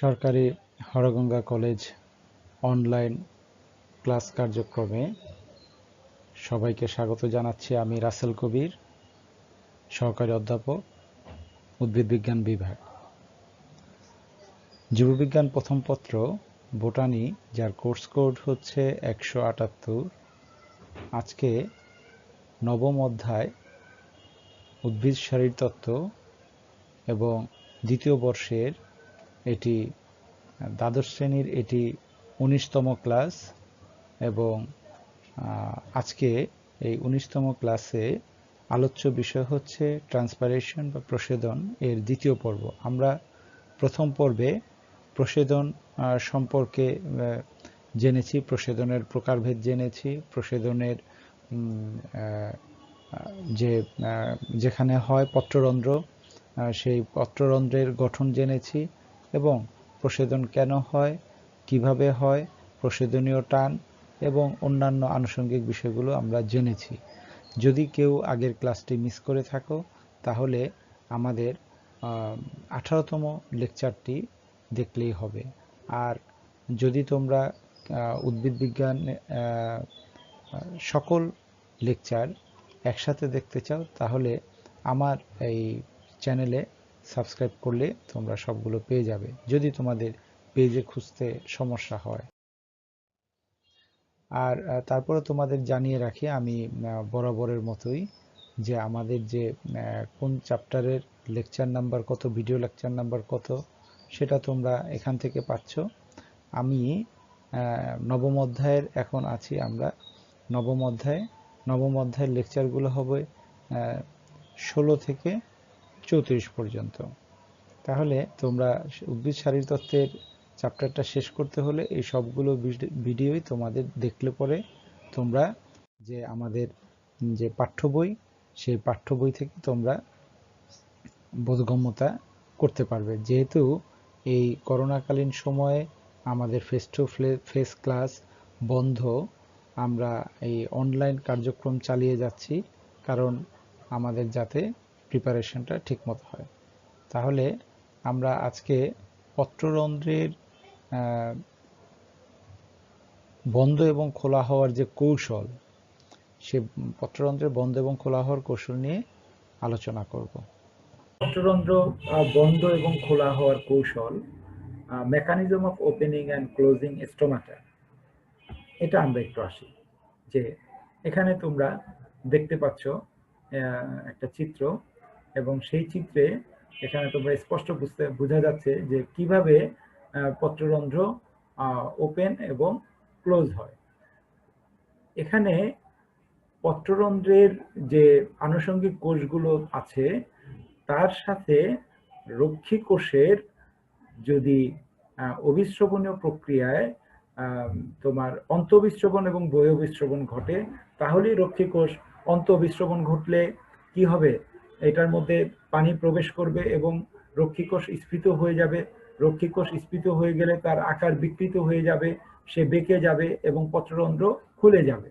সরকারি Harganga college online class কার্যক্রমে সবাইকে স্বাগত জানাচ্ছি আমি রাসেল কবির, সহকারী অধ্যাপক, উদ্ভিদ বিজ্ঞান বিভাগ। জীববিজ্ঞান প্রথম পত্র, বোটানি, যার কোর্স কোড হচ্ছে একশো আটাত্তর। আজকে নবম অধ্যায়, উদ্ভিদ শারীরতত্ত্ব এবং দ্বিতীয় বর্ষের এটি দ্বাদশ শ্রেণির এটি উনিশতম ক্লাস এবং আজকে এই উনিশতম ক্লাসে আলোচ্য বিষয় হচ্ছে ট্রান্সপারেশন বা প্রসেদন এর দ্বিতীয় পর্ব। আমরা প্রথম পর্বে প্রসেদন সম্পর্কে জেনেছি, প্রসেদনের প্রকারভেদ জেনেছি, প্রসেদনের যে যেখানে হয় পত্ররন্ধ্র সেই পত্ররন্ধ্রের গঠন জেনেছি এবং প্রসেদন কেন হয়, কীভাবে হয় প্রসেদনীয় টান এবং অন্যান্য আনুষঙ্গিক বিষয়গুলো আমরা জেনেছি। যদি কেউ আগের ক্লাসটি মিস করে থাকো, তাহলে আমাদের আঠারোতম লেকচারটি দেখলেই হবে। আর যদি তোমরা উদ্ভিদ বিজ্ঞান সকল লেকচার একসাথে দেখতে চাও, তাহলে আমার এই চ্যানেলে সাবস্ক্রাইব করলে তোমরা সবগুলো পেয়ে যাবে, যদি তোমাদের পেজে খুঁজতে সমস্যা হয়। আর তারপরে তোমাদের জানিয়ে রাখি, আমি বরাবরের মতোই যে আমাদের যে কোন চ্যাপ্টারের লেকচার নাম্বার কত, ভিডিও লেকচার নাম্বার কত, সেটা তোমরা এখান থেকে পাচ্ছ। আমি নবম অধ্যায়ের, এখন আছি আমরা নবম অধ্যায়ে। নবম অধ্যায়ের লেকচারগুলো হবে ষোলো থেকে চৌত্রিশ পর্যন্ত। তাহলে তোমরা উদ্ভিদ শারীরতত্ত্বের চ্যাপ্টারটা শেষ করতে হলে এই সবগুলো ভিডিওই তোমাদের দেখলে পরে তোমরা যে আমাদের যে পাঠ্য বই, সেই পাঠ্য বই থেকে তোমরা বোধগম্যতা করতে পারবে। যেহেতু এই করোনাকালীন সময়ে আমাদের ফেস টু ফেস ক্লাস বন্ধ, আমরা এই অনলাইন কার্যক্রম চালিয়ে যাচ্ছি, কারণ আমাদের যাতে প্রিপারেশনটা ঠিকমতো হয়। তাহলে আমরা আজকে পত্ররন্ধ্রের বন্ধ এবং খোলা হওয়ার যে কৌশল, সে পত্ররন্ধ্রের বন্ধ এবং খোলা হওয়ার কৌশল নিয়ে আলোচনা করব। পত্ররন্ধ্র বন্ধ এবং খোলা হওয়ার কৌশল mechanism of opening and closing stomata এটা আমরা একটু আসি, যে এখানে তোমরা দেখতে পাচ্ছ একটা চিত্র। এবং সেই চিত্রে এখানে তোমরা স্পষ্ট বুঝতে, বোঝা যাচ্ছে যে কীভাবে পত্ররন্ধ্র ওপেন এবং ক্লোজ হয়। এখানে পত্ররন্ধ্রের যে আনুষঙ্গিক কোষগুলো আছে, তার সাথে রক্ষী কোষের যদি অবিশ্রবণীয় প্রক্রিয়ায় তোমার অন্তবিশ্রবণ এবং বয়োবিশ্রবণ ঘটে, তাহলেই রক্ষী কোষ অন্তবিশ্রবণ ঘটলে কি হবে? এটার মধ্যে পানি প্রবেশ করবে এবং রক্ষীকোষ স্ফীত হয়ে যাবে। রক্ষীকোষ স্ফীত হয়ে গেলে তার আকার বিকৃত হয়ে যাবে, সে বেঁকে যাবে এবং পত্ররন্ধ্র খুলে যাবে।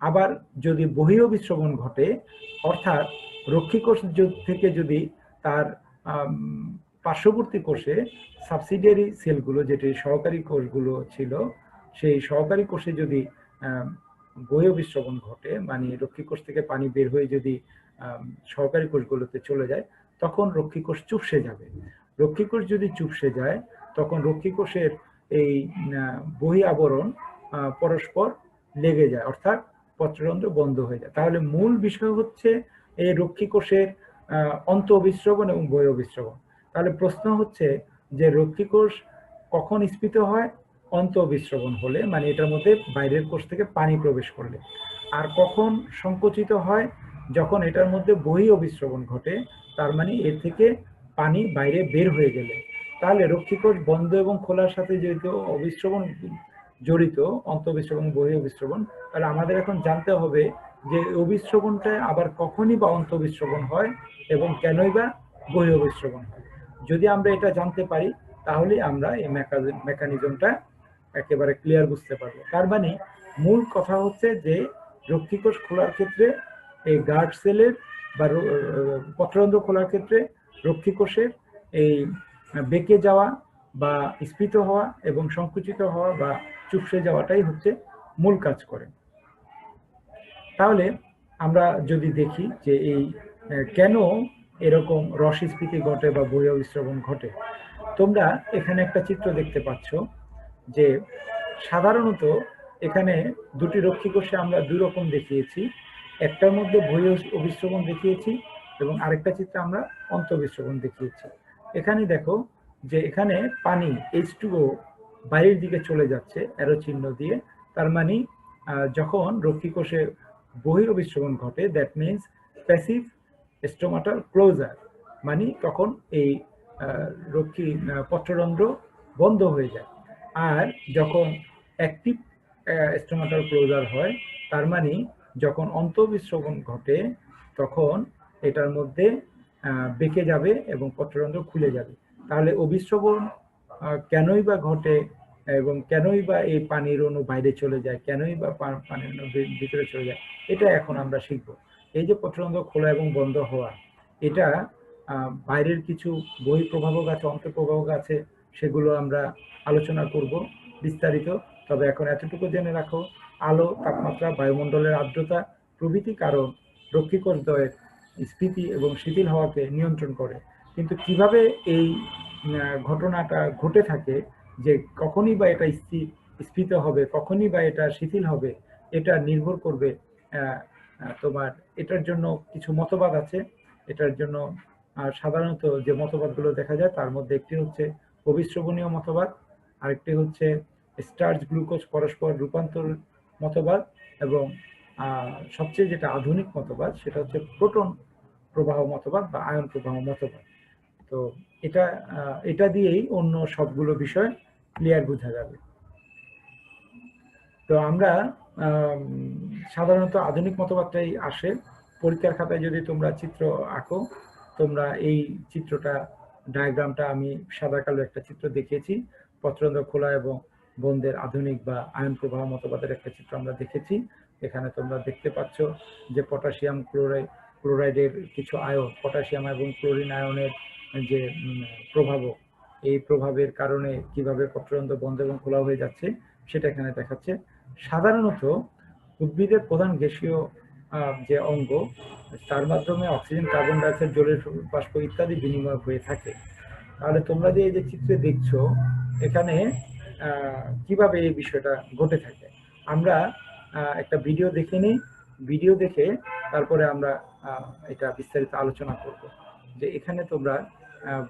আবার যদি বহিও বিশ্রবণ ঘটে, অর্থাৎ রক্ষীকোষ থেকে যদি তার পার্শ্ববর্তী কোষে সাবসিডিয়ারি সেলগুলো, যেটি সহকারী কোষগুলো ছিল, সেই সহকারী কোষে যদি বহিও বিশ্রবণ ঘটে মানে রক্ষীকোষ থেকে পানি বের হয়ে যদি সহকারী কোষগুলোতে চলে যায়, তখন রক্ষীকোষ চুপসে যাবে। রক্ষীকোষ যদি চুপসে যায়, তখন রক্ষীকোষের এই বহি আবরণ পরস্পর লেগে যায়, অর্থাৎ পত্ররন্ধ্র বন্ধ হয়ে যায়। তাহলে মূল বিষয় হচ্ছে এই রক্ষীকোষের অন্ত অবিশ্রবণ এবং বই অবিশ্রবণ তাহলে প্রশ্ন হচ্ছে যে রক্ষীকোষ কখন স্ফীত হয়? অন্ত অবিশ্রবণ হলে মানে এটার মধ্যে বাইরের কোষ থেকে পানি প্রবেশ করলে। আর কখন সংকুচিত হয়? যখন এটার মধ্যে বহি অবিশ্রবণ ঘটে, তার মানে এর থেকে পানি বাইরে বের হয়ে গেলে। তাহলে রক্ষীকোষ বন্ধ এবং খোলার সাথে জড়িত অবিশ্রবণ জড়িত অন্তঃবিশ্রবণ বহি অবিশ্রবণ তাহলে আমাদের এখন জানতে হবে যে অবিশ্রবণটা আবার কখনই বা অন্তঃবিশ্রবণ হয় এবং কেনই বা বহি অবিশ্রবণ হয়। যদি আমরা এটা জানতে পারি, তাহলে আমরা এই মেকানিজমটা একেবারে ক্লিয়ার বুঝতে পারব। তার মানে মূল কথা হচ্ছে যে রক্ষীকোষ খোলার ক্ষেত্রে এই গার্ড সেলের বা পত্ররন্ধ্র খোলার ক্ষেত্রে রক্ষীকোষের এই বেঁকে যাওয়া বা স্ফীত হওয়া এবং সংকুচিত হওয়া বা চুপসে যাওয়াটাই হচ্ছে মূল কাজ করে। তাহলে আমরা যদি দেখি যে এই কেন এরকম রসস্ফীতি ঘটে বা বহিঃবিশ্রবণ ঘটে, তোমরা এখানে একটা চিত্র দেখতে পাচ্ছ যে সাধারণত এখানে দুটি রক্ষী কোষে আমরা দুই রকম দেখিয়েছি। একটার মধ্যে বহিঃ অভিশ্রবণ দেখিয়েছি এবং আরেকটা চিত্রে আমরা অন্তঃবিশ্রবণ দেখিয়েছি। এখানে দেখো যে এখানে পানি এইচ বাইরের দিকে চলে যাচ্ছে, অ্যারো চিহ্ন দিয়ে। তার মানে যখন রক্ষী কোষে বহিরবিশ্রবণ ঘটে that means passive stomatal closure মানে তখন এই রক্ষী পত্ররন্ধ্র বন্ধ হয়ে যায়। আর যখন অ্যাক্টিভ স্টোমাটাল ক্লোজার হয়, তার মানে যখন অন্তঃবিশ্রবণ ঘটে, তখন এটার মধ্যে বেঁকে যাবে এবং পত্ররন্ধ্র খুলে যাবে। তাহলে অবিশ্রবণ কেনই বা ঘটে এবং কেনই বা এই পানির অণু বাইরে চলে যায়, কেনই বা পানির অণু ভিতরে চলে যায়, এটা এখন আমরা শিখব। এই যে পত্ররন্ধ্র খোলা এবং বন্ধ হওয়া, এটা বাইরের কিছু বহি প্রভাবক আছে অন্তঃপ্রভাবক আছে, সেগুলো আমরা আলোচনা করব বিস্তারিত। তবে এখন এতটুকু জেনে রাখো আলো, তাপমাত্রা, বায়ুমণ্ডলের আর্দ্রতা প্রভৃতি কারণ রক্ষীকোষ দ্বয়ের স্ফীতি এবং শিথিল হওয়াকে নিয়ন্ত্রণ করে। কিন্তু কীভাবে এই ঘটনাটা ঘটে থাকে, যে কখনই বা এটা স্ফীত হবে, কখনই বা এটা শিথিল হবে, এটা নির্ভর করবে তোমার এটার জন্য কিছু মতবাদ আছে। এটার জন্য সাধারণত যে মতবাদগুলো দেখা যায়, তার মধ্যে একটি হচ্ছে অবিশ্রবণীয় মতবাদ, আরেকটি হচ্ছে স্টার্চ গ্লুকোজ পরস্পর রূপান্তর মতবাদ এবং সবচেয়ে যেটা আধুনিক মতবাদ সেটা হচ্ছে প্রোটন প্রবাহ মতবাদ বা আয়ন প্রবাহ মতবাদ। তো এটা এটা দিয়েই অন্য সবগুলো বিষয় ক্লিয়ার বোঝা যাবে। তো আমরা সাধারণত আধুনিক মতবাদটাই আসে। পরীক্ষার খাতায় যদি তোমরা চিত্র আঁকো, তোমরা এই চিত্রটা ডায়াগ্রামটা আমি সাদা কালো একটা চিত্র দেখিয়েছি পত্রন্দ্র খোলা এবং বন্ধের আধুনিক বা আয়ন প্রবাহ মতবাদের একটা চিত্র আমরা দেখেছি। এখানে তোমরা দেখতে পাচ্ছ যে পটাশিয়াম ক্লোরাইড ক্লোরাইডের কিছু আয়ন, পটাশিয়াম এবং ক্লোরিন আয়নের যে প্রভাবক এই প্রভাবের কারণে কীভাবে পত্ররন্ধ্র বন্ধ এবং খোলা হয়ে যাচ্ছে সেটা এখানে দেখাচ্ছে। সাধারণত উদ্ভিদের প্রধান গ্যাসীয় যে অঙ্গ, তার মাধ্যমে অক্সিজেন, কার্বন ডাইঅক্সাইড, জলের বাষ্প ইত্যাদি বিনিময় হয়ে থাকে। তাহলে তোমরা যে এই যে চিত্রে দেখছ, এখানে কীভাবে এই বিষয়টা ঘটে থাকে? আমরা একটা ভিডিও দেখে নিই। ভিডিও দেখে তারপরে আমরা এটা বিস্তারিত আলোচনা করব। যে এখানে তোমরা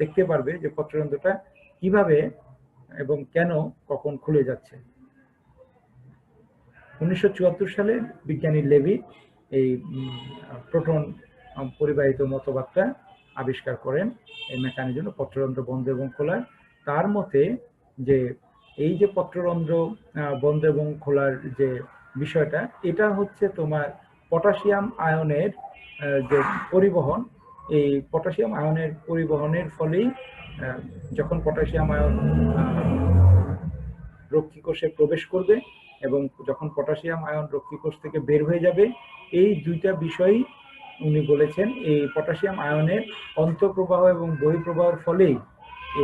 দেখতে পারবে যে পত্ররন্ধ্রটা কীভাবে এবং কেন কখন খুলে যাচ্ছে। উনিশশো চুয়াত্তর সালে বিজ্ঞানী লেভি এই প্রোটন পরিবাহিত মতবাদটা আবিষ্কার করেন। এই মেকানিজম পত্ররন্ধ্র বন্ধ এবং খোলার তার মতে যে এই যে পত্ররন্ধ্র বন্ধ এবং খোলার যে বিষয়টা, এটা হচ্ছে তোমার পটাশিয়াম আয়নের যে পরিবহন, এই পটাশিয়াম আয়নের পরিবহনের ফলেই যখন পটাশিয়াম আয়ন রক্ষী কোষে প্রবেশ করবে এবং যখন পটাশিয়াম আয়ন রক্ষী কোষ থেকে বের হয়ে যাবে, এই দুইটা বিষয়ই উনি বলেছেন, এই পটাশিয়াম আয়নের অন্তঃপ্রবাহ এবং বহিঃপ্রবাহের ফলেই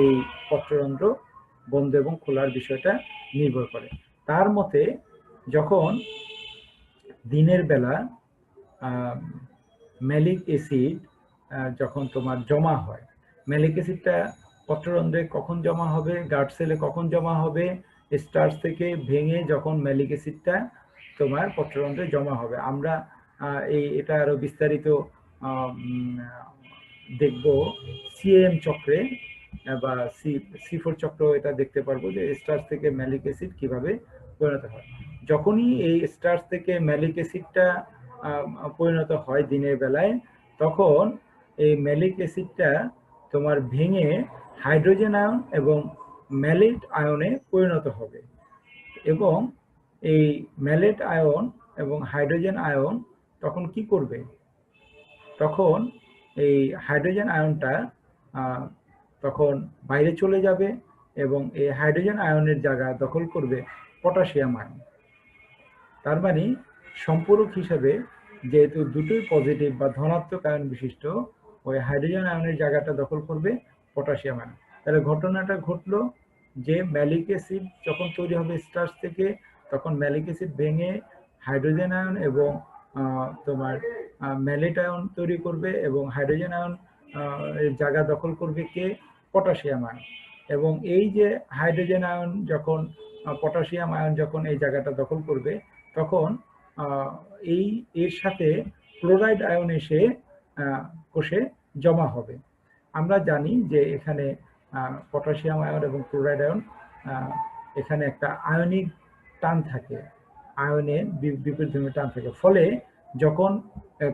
এই পত্ররন্ধ্র বন্ধ এবং খোলার বিষয়টা নির্ভর করে। তার মতে, যখন দিনের বেলা ম্যালিক অ্যাসিড যখন তোমার জমা হয় ম্যালিক অ্যাসিডটা পত্ররন্ধ্রে কখন জমা হবে, গার্ড সেলে কখন জমা হবে, স্টার্চ থেকে ভেঙে যখন ম্যালিক অ্যাসিডটা তোমার পত্ররন্ধ্রে জমা হবে। আমরা এই, এটা আরও বিস্তারিত দেখব। সিএম চক্রে বা সি সি ফোর চক্র এটা দেখতে পারব যে স্টার্চ থেকে ম্যালিক অ্যাসিড কীভাবে পরিণত হয়। যখনই এই স্টার্চ থেকে ম্যালিক অ্যাসিডটা পরিণত হয় দিনের বেলায়, তখন এই ম্যালিক অ্যাসিডটা তোমার ভেঙে হাইড্রোজেন আয়ন এবং ম্যালেট আয়নে পরিণত হবে। এবং এই ম্যালেট আয়ন এবং হাইড্রোজেন আয়ন তখন কি করবে? তখন এই হাইড্রোজেন আয়নটা তখন বাইরে চলে যাবে এবং এই হাইড্রোজেন আয়নের জায়গা দখল করবে পটাশিয়াম আয়ন। তার মানে সম্পূরক হিসাবে যেহেতু দুটোই পজিটিভ বা ধনাত্মক আয়ন বিশিষ্ট, ওই হাইড্রোজেন আয়নের জায়গাটা দখল করবে পটাশিয়াম আয়ন। তাহলে ঘটনাটা ঘটলো যে ম্যালিক অ্যাসিড যখন তৈরি হবে স্টার্চ থেকে, তখন ম্যালিক অ্যাসিড ভেঙে হাইড্রোজেন আয়ন এবং তোমার ম্যালেট আয়ন তৈরি করবে এবং হাইড্রোজেন আয়ন জায়গা দখল করবে কে? Potassium ion. এবং এই যে হাইড্রোজেন আয়ন যখন পটাশিয়াম আয়ন যখন এই জায়গাটা দখল করবে, তখন এই, এর সাথে ক্লোরাইড আয়ন এসে কোষে জমা হবে। আমরা জানি যে এখানে পটাশিয়াম আয়ন এবং ক্লোরাইড আয়ন এখানে একটা আয়নিক টান থাকে। আয়নের বি- বিপরীতধর্মী টান থাকে। ফলে যখন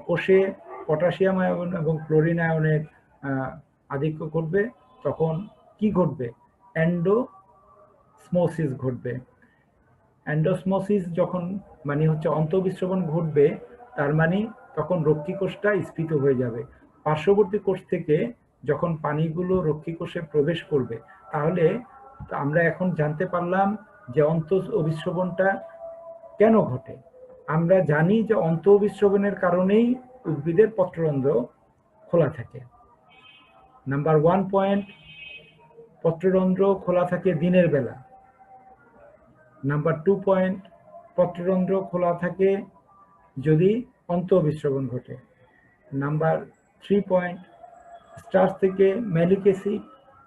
কোষে পটাশিয়াম আয়ন এবং ক্লোরিন আয়নের আধিক্য ঘটবে তখন কি ঘটবে? অ্যান্ডোসমোসিস ঘটবে। অ্যান্ডোসমোসিস যখন মানে হচ্ছে অন্তঃবিশ্রবণ ঘটবে, তার মানে তখন রক্ষী কোষটা স্ফীত হয়ে যাবে। পার্শ্ববর্তী কোষ থেকে যখন পানিগুলো রক্ষী কোষে প্রবেশ করবে, তাহলে আমরা এখন জানতে পারলাম যে অন্ত অভিশ্রবণটা কেন ঘটে। আমরা জানি যে অন্ত অভিশ্রবণের কারণেই উদ্ভিদের পত্ররন্ধ্র খোলা থাকে। নাম্বার ওয়ান পয়েন্ট, পত্ররন্ধ্র খোলা থাকে দিনের বেলা। নাম্বার টু পয়েন্ট, পত্ররন্ধ্র খোলা থাকে যদি অন্ত অভিশ্রবণ ঘটে। নাম্বার থ্রি পয়েন্ট, স্টার্চ থেকে ম্যালিক অ্যাসিড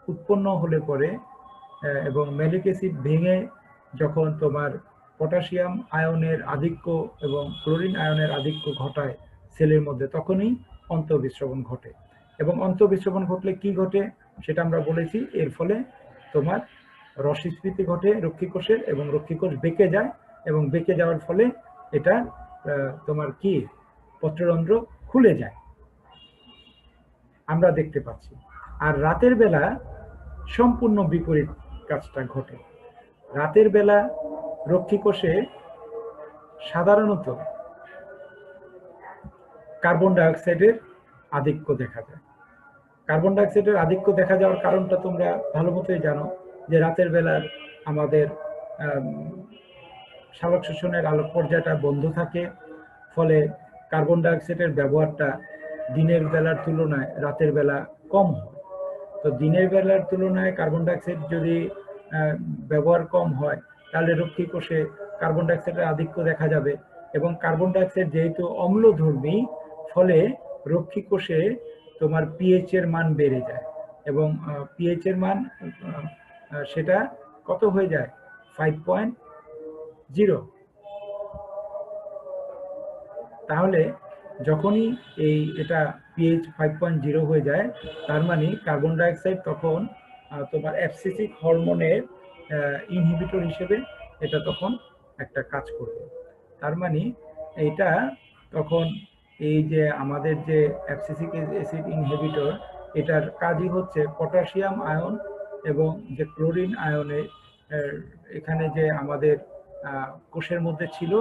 উৎপন্ন হলে পরে এবং ম্যালিক অ্যাসিড ভেঙে যখন তোমার পটাশিয়াম আয়নের আধিক্য এবং ক্লোরিন আয়নের আধিক্য ঘটায় সেলের মধ্যে, তখনই অন্তঃবিশ্রবণ ঘটে। এবং অন্তঃবিশ্রবণ ঘটলে কি ঘটে সেটা আমরা বলেছি। এর ফলে তোমার রসস্ফীতি ঘটে রক্ষী কোষের এবং রক্ষী কোষ বেঁকে যায় এবং বেঁকে যাওয়ার ফলে এটা তোমার কি? পত্ররন্ধ্র খুলে যায়। আমরা দেখতে পাচ্ছি। আর রাতের বেলা সম্পূর্ণ বিপরীত কাজটা ঘটে। রাতের বেলা রক্ষী কোষে সাধারণত কার্বন ডাইঅক্সাইডের আধিক্য দেখা যায়। কার্বন ডাইঅক্সাইডের আধিক্য দেখা যাওয়ার কারণটা তোমরা ভালো মতোই জানো যে রাতের বেলার আমাদের আম, সালোক শোষণের আলোক পর্যায়টা বন্ধ থাকে ফলে কার্বন ডাইঅক্সাইডের ব্যবহারটা দিনের বেলার তুলনায় রাতের বেলা কম হয়। তো দিনের বেলার তুলনায় কার্বন ডাইঅক্সাইড যদি ব্যবহার কম হয় তাহলে রক্ষী কোষে কার্বন ডাইঅক্সাইডের আধিক্য দেখা যাবে এবং কার্বন ডাইঅক্সাইড যেহেতু অম্লধর্মী ফলে রক্ষী কোষে তোমার পিএইচ এর মান বেড়ে যায় এবং পিএইচ এর মান সেটা কত হয়ে যায়? ফাইভ পয়েন্ট জিরো তাহলে যখনই এই এটা পিএইচ ফাইভ পয়েন্ট জিরো হয়ে যায়, তার মানে কার্বন ডাইঅক্সাইড তখন তোমার অ্যাবসিসিক হরমোনের ইনহিবিটর হিসেবে এটা তখন একটা কাজ করবে। তার মানে এটা তখন এই যে আমাদের যে অ্যাবসিসিক অ্যাসিড ইনহিবিটর এটার কাজই হচ্ছে পটাশিয়াম আয়ন এবং যে ক্লোরিন আয়নের আহ, এখানে যে আমাদের কোষের মধ্যে ছিল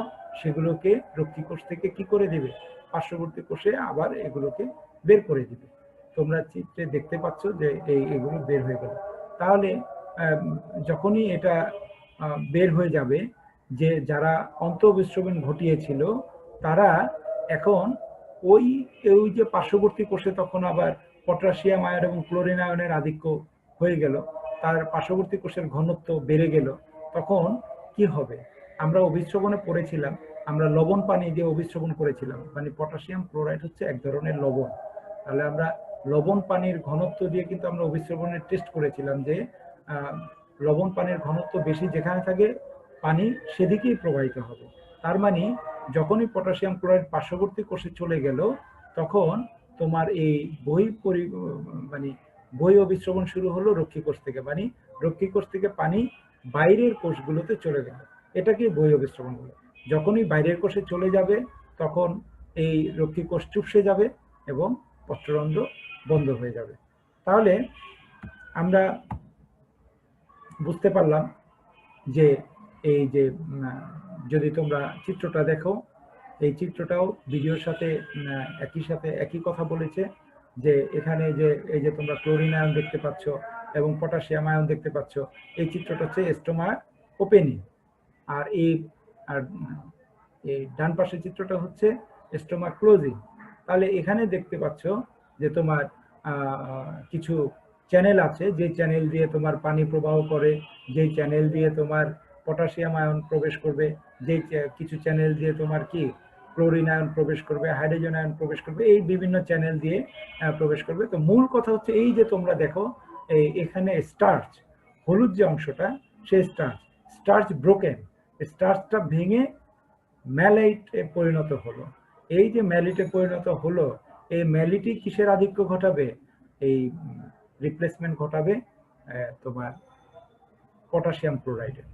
সেগুলোকে রক্ষী কোষ থেকে কি করে দেবে? পার্শ্ববর্তী কোষে আবার এগুলোকে বের করে দিবে। তোমরা চিত্রে দেখতে পাচ্ছ যে এই এগুলো বের হয়ে গেল। তাহলে যখনই এটা বের হয়ে যাবে যে যারা অন্তঃবিশ্রবণ ঘটিয়েছিল তারা এখন ওই ওই যে পার্শ্ববর্তী কোষে তখন আবার পটাশিয়াম আয়ন এবং ক্লোরিন আয়নের আধিক্য হয়ে গেল। তার পার্শ্ববর্তী কোষের ঘনত্ব বেড়ে গেল। তখন কি হবে? আমরা অভিশ্রবণে পড়েছিলাম, আমরা লবণ পানি দিয়ে অভিশ্রবণ করেছিলাম। মানে পটাশিয়াম ক্লোরাইড হচ্ছে এক ধরনের লবণ। তাহলে আমরা লবণ পানির ঘনত্ব দিয়ে কিন্তু আমরা অভিশ্রবণের টেস্ট করেছিলাম যে লবণ পানির ঘনত্ব বেশি যেখানে থাকে, পানি সেদিকেই প্রবাহিত হবে। তার মানে যখনই পটাশিয়াম ক্লোরাইড পার্শ্ববর্তী কোষে চলে গেল, তখন তোমার এই বই পরি মানে বই অবিশ্রবণ শুরু হলো রক্ষী কোষ থেকে মানে রক্ষী কোষ থেকে পানি বাইরের কোষগুলোতে চলে গেল। এটাকে বই অবিশ্রবণ বলে যখনই বাইরের কোষে চলে যাবে, তখন এই রক্ষী কোষ চুপসে যাবে এবং পত্ররন্ধ্র বন্ধ হয়ে যাবে। তাহলে আমরা বুঝতে পারলাম যে এই যে যদি তোমরা চিত্রটা দেখো, এই চিত্রটাও ভিডিওর সাথে একই সাথে একই কথা বলেছে যে এখানে যে এই যে তোমরা ক্লোরিন আয়ন দেখতে পাচ্ছ এবং পটাশিয়াম আয়ন দেখতে পাচ্ছ, এই চিত্রটা হচ্ছে এস্টোমা ওপেনিং। আর এই আর, এই ডান পাশের চিত্রটা হচ্ছে এস্টোমা ক্লোজিং। তাহলে এখানে দেখতে পাচ্ছ যে তোমার কিছু চ্যানেল আছে, যে চ্যানেল দিয়ে তোমার পানি প্রবাহ করে যেই চ্যানেল দিয়ে তোমার পটাশিয়াম আয়ন প্রবেশ করবে যে কিছু চ্যানেল দিয়ে তোমার কি ক্লোরিন আয়ন প্রবেশ করবে হাইড্রোজেন আয়ন প্রবেশ করবে, এই বিভিন্ন চ্যানেল দিয়ে প্রবেশ করবে। তো মূল কথা হচ্ছে এই যে তোমরা দেখো এই এখানে স্টার্চ হলুদ যে অংশটা, সেই স্টার্চ স্টার্চ ব্রোকেন স্টার্চটা ভেঙে ম্যালাইটে পরিণত হলো। এই যে ম্যালিটে পরিণত হলো, এই ম্যালিটি কিসের আধিক্য ঘটাবে? এই রিপ্লেসমেন্ট ঘটাবে তোমার পটাশিয়াম ক্লোরাইডের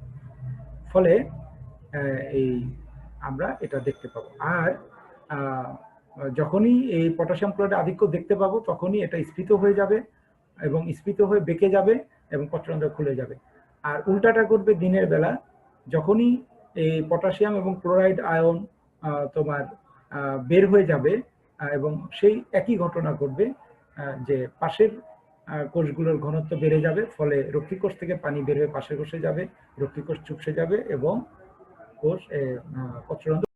ফলে এই আমরা এটা দেখতে পাবো। আর যখনই এই পটাশিয়াম ক্লোরাইড আধিক্য দেখতে পাবো, তখনই এটা স্ফীত হয়ে যাবে এবং স্ফীত হয়ে বেঁকে যাবে এবং পত্ররন্ধ্র খুলে যাবে। আর উল্টাটা ঘটবে দিনের বেলা। যখনই এই পটাশিয়াম এবং ক্লোরাইড আয়ন তোমার বের হয়ে যাবে এবং সেই একই ঘটনা ঘটবে যে পাশের কোষগুলোর ঘনত্ব বেড়ে যাবে, ফলে রক্ষী কোষ থেকে পানি বের হয়ে পাশের কোষে যাবে, রক্ষী কোষ চুপসে যাবে এবং কোষ পত্ররন্ধ্র